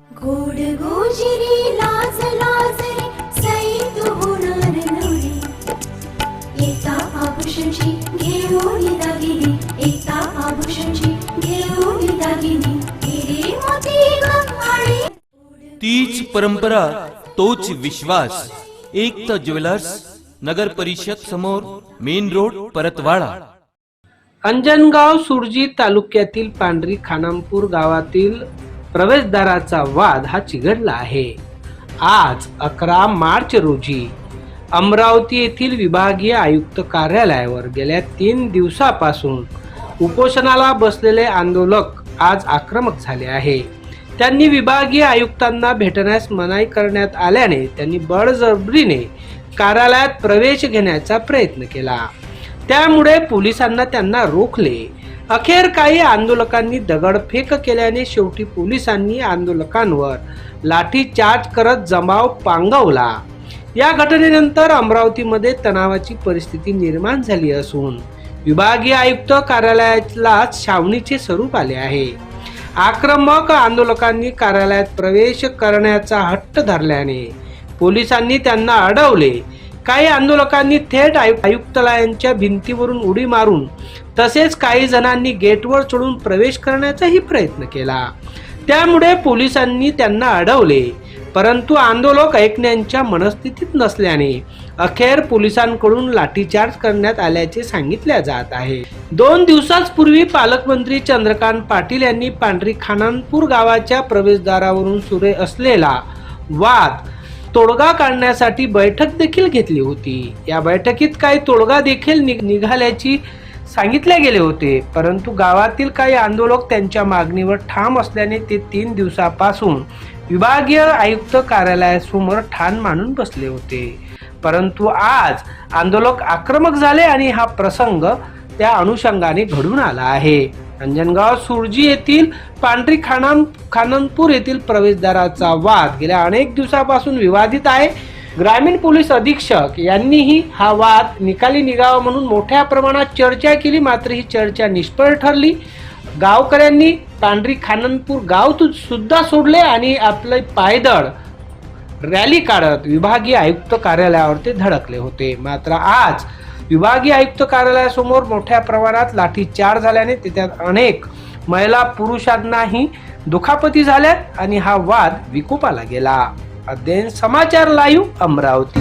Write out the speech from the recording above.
गोड गोजिरी लाज लाज रे सई तू होणार नवरी. एका आभूषणची घेऊन दागिनी एका आभूषणची घेऊन दागिनी. हिरे मोती गंगाळे. तीच परंपरा तोच विश्वास. एकता ज्वेलर्स नगर परिषद समोर मेन रोड परतवाडा. अंजनगाव सुरजी तालुक्यातील पांढरी खानापूर गावातील प्रवेशद्वाराचा वाद हा चिघडला आहे. आज अकरा मार्च रोजी अमरावती येथील विभागीय आयुक्त कार्यालयावर गेल्या तीन दिवसापासून उपोषणाला बसलेले आंदोलक आज आक्रमक झाले आहे. त्यांनी विभागीय आयुक्तांना भेटण्यास मनाई करण्यात आल्याने त्यांनी बळजबरीने कार्यालयात प्रवेश घेण्याचा प्रयत्न केला. त्यामुळे पोलिसांना त्यांना रोखले. अखेर काही आंदोलकांनी दगडफेक केल्याने शेवटी पोलिसांनी आंदोलकांवर लाठीचार्ज करत जमाव पांगवला. या घटनेनंतर अमरावतीमध्ये तणावाची परिस्थिती निर्माण झाली असून विभागीय आयुक्त कार्यालयाला छावणीचे स्वरूप आले आहे. आक्रमक आंदोलकांनी कार्यालयात प्रवेश करण्याचा हट्ट धरल्याने पोलिसांनी त्यांना अडवले. काही आंदोलकांनी थेट आयु- आयुक्तालयांच्या भिंतीवरून उडी मारून तसेच काही जणांनी गेटवर चढून प्रवेश करण्याचाही प्रयत्न केला. त्यामुळे पोलिसांनी त्यांना अडवले. परंतु आंदोलक ऐकण्याच्या मनस्थितीत नसल्याने अखेर पोलिसांकडून लाठीचार्ज करण्यात आल्याचे सांगितले जात आहे. दोन दिवसाच पूर्वी पालकमंत्री चंद्रकांत पाटील यांनी पांढरी खानानपूर गावाच्या प्रवेशद्वारावरून सुरे असलेला वाद तोडगा काढण्यासाठी बैठक देखील घेतली होती. या बैठकीत काही तोडगा देखील निघाल्याची सांगितले गेले होते. परंतु गावातील काही आंदोलक त्यांच्या मागणीवर ठाम असल्याने ते तीन दिवसापासून विभागीय आयुक्त कार्यालयासमोर ठाण मानून बसले होते. परंतु आज आंदोलक आक्रमक झाले आणि हा प्रसंग त्या अनुषंगाने घडून आला आहे. अंजनगाव सुरजी येथील पांढरी खानान खाननपूर येथील प्रवेशद्वाराचा वाद गेल्या अनेक दिवसापासून विवादित आहे. ग्रामीण पोलीस अधीक्षक यांनीही हा वाद निकाली निघावा म्हणून मोठ्या प्रमाणात चर्चा केली मात्र ही चर्चा निष्फळ ठरली. गावकऱ्यांनी पांढरी खाननपूर गाव सुद्धा सोडले आणि आपले पायदळ रॅली काढत विभागीय आयुक्त कार्यालयावर ते धडकले होते. मात्र आज विभागीय आयुक्त कार्यालयासमोर मोठ्या प्रमाणात लाठीचार झाल्याने त्याच्यात अनेक महिला पुरुषांनाही दुखापती झाल्यात आणि हा वाद विकोपाला गेला. अध्ययन समाचार लाईव्ह अमरावती.